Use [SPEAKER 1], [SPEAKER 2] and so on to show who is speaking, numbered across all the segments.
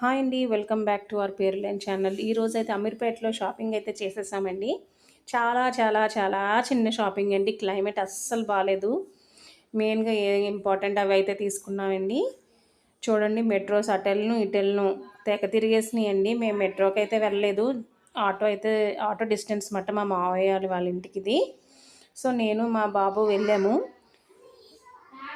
[SPEAKER 1] Hi అండి welcome back to our పేర్లైన్ channel. ఈరోజు అయితే అమీర్పేటలో షాపింగ్ అయితే చేసేసామండి. చాలా చాలా చాలా చిన్న షాపింగ్ అండి. క్లైమేట్ అస్సలు బాగాలేదు మెయిన్గా ఏ ఇంపార్టెంట్ అవి అయితే తీసుకున్నామండి. చూడండి మెట్రోస్ అటెల్ను ఇటెల్ను తెగ తిరిగేసినాయండి. మేము మెట్రోకి అయితే వెళ్ళలేదు. ఆటో అయితే ఆటో డిస్టెన్స్ మట్ట మా మావయ్య వాళ్ళ ఇంటికిది. సో నేను మా బాబు వెళ్ళాము.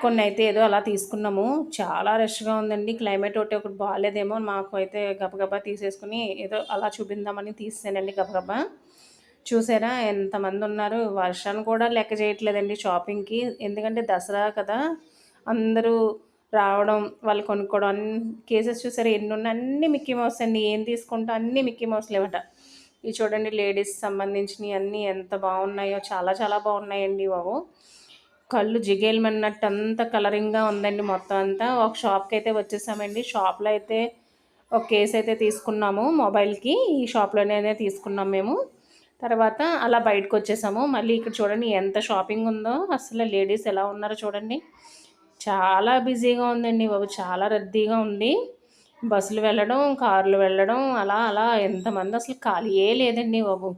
[SPEAKER 1] కొన్ని అయితే ఏదో అలా తీసుకున్నాము. చాలా రష్గా ఉందండి. క్లైమేట్ ఒకటి ఒకటి బాగాలేదేమో మాకు అయితే గబగబా తీసేసుకుని ఏదో అలా చూపిందామని తీసానండి గబగబా. చూసారా? ఎంతమంది ఉన్నారు? వర్షాన్ని కూడా లెక్క చేయట్లేదండి షాపింగ్కి ఎందుకంటే దసరా కదా. అందరూ రావడం వాళ్ళు కొనుక్కోవడం అన్ని కేసెస్ చూసారా? ఎన్ని ఉన్నాయి అన్ని మిక్కీ మౌస్ అండి. ఏం తీసుకుంటా అన్ని మిక్కీ మౌస్ లేవట ఇవి చూడండి లేడీస్ సంబంధించినవి అన్నీ ఎంత బాగున్నాయో. చాలా చాలా బాగున్నాయండి బాబు. కళ్ళు జిగేలమన్నట్టు అంత కలరింగ్గా ఉందండి మొత్తం అంతా. ఒక షాప్కి అయితే వచ్చేసామండి. షాప్లో అయితే ఒక కేసు అయితే తీసుకున్నాము మొబైల్కి. ఈ షాప్లోనే తీసుకున్నాం మేము. తర్వాత అలా బయటకు వచ్చేసాము మళ్ళీ ఇక్కడ చూడండి ఎంత షాపింగ్ ఉందో. అసలు లేడీస్ ఎలా ఉన్నారో చూడండి. చాలా బిజీగా ఉందండి బాబు. చాలా రద్దీగా ఉంది. బస్సులు వెళ్ళడం కార్లు వెళ్ళడం అలా అలా. ఎంతమంది అసలు ఖాళీయే లేదండి బాబు.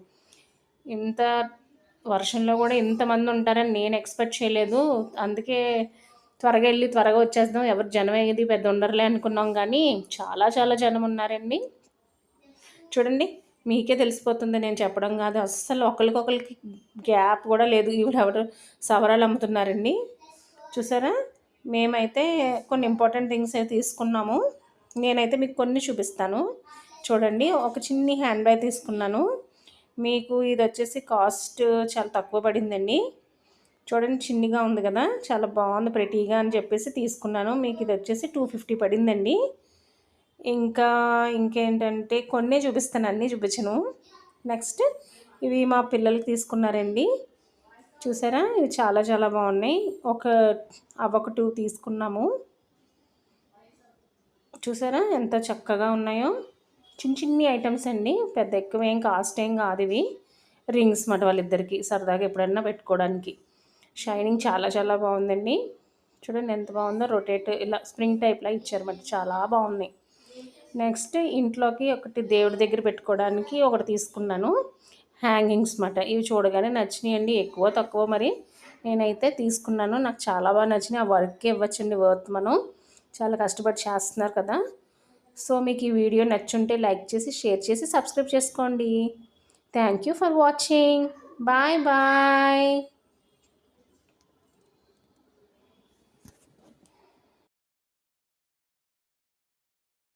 [SPEAKER 1] ఇంత వర్షంలో కూడా ఇంతమంది ఉంటారని నేను ఎక్స్పెక్ట్ చేయలేదు. అందుకే త్వరగా వెళ్ళి త్వరగా వచ్చేద్దాం. ఎవరు జనం ఏది పెద్ద ఉండరులే అనుకున్నాం కానీ చాలా చాలా జనం ఉన్నారండి. చూడండి మీకే తెలిసిపోతుంది. నేను చెప్పడం కాదు. అస్సలు ఒకరికొకరికి గ్యాప్ కూడా లేదు. ఈవిడ ఎవరు సవరాలు అమ్ముతున్నారండి. చూసారా? మేమైతే కొన్ని ఇంపార్టెంట్ థింగ్స్ అయితే తీసుకున్నాము. నేనైతే మీకు కొన్ని చూపిస్తాను. చూడండి ఒక చిన్ని హ్యాండ్ బ్యాగ్ తీసుకున్నాను. మీకు ఇది వచ్చేసి కాస్ట్ చాలా తక్కువ పడిందండి. చూడండి చిన్నగా ఉంది కదా. చాలా బాగుంది ప్రతిగా అని చెప్పేసి తీసుకున్నాను. మీకు ఇది వచ్చేసి టూ ఫిఫ్టీ పడిందండి. ఇంకా ఇంకేంటంటే కొన్నే చూపిస్తాను అన్నీ చూపించను. నెక్స్ట్ ఇవి మా పిల్లలకి తీసుకున్నారండి. చూసారా? ఇవి చాలా చాలా బాగున్నాయి. ఒక అవొక టూ తీసుకున్నాము. చూసారా? ఎంత చక్కగా ఉన్నాయో. చిన్న చిన్ని ఐటమ్స్ అండి. పెద్ద ఎక్కువ ఏం కాస్ట్ ఏం కాదు ఇవి. రింగ్స్ మాట వాళ్ళిద్దరికి సరదాగా ఎప్పుడన్నా పెట్టుకోవడానికి. షైనింగ్ చాలా చాలా బాగుందండి. చూడండి ఎంత బాగుందో రొటేట్ ఇలా స్ప్రింగ్ టైప్లా ఇచ్చారన్నమాట. చాలా బాగున్నాయి. నెక్స్ట్ ఇంట్లోకి ఒకటి దేవుడి దగ్గర పెట్టుకోవడానికి ఒకటి తీసుకున్నాను. హ్యాంగింగ్స్ మాట. ఇవి చూడగానే నచ్చినాయండి. ఎక్కువ తక్కువ మరి. నేనైతే తీసుకున్నాను. నాకు చాలా బాగా నచ్చినాయి. ఆ వర్క్ ఇవ్వచ్చండి. వర్త్ మనం. చాలా కష్టపడి చేస్తున్నారు కదా. సో మీకు ఈ వీడియో నచ్చుంటే లైక్ చేసి షేర్ చేసి సబ్స్క్రైబ్ చేసుకోండి. Thank you for watching bye bye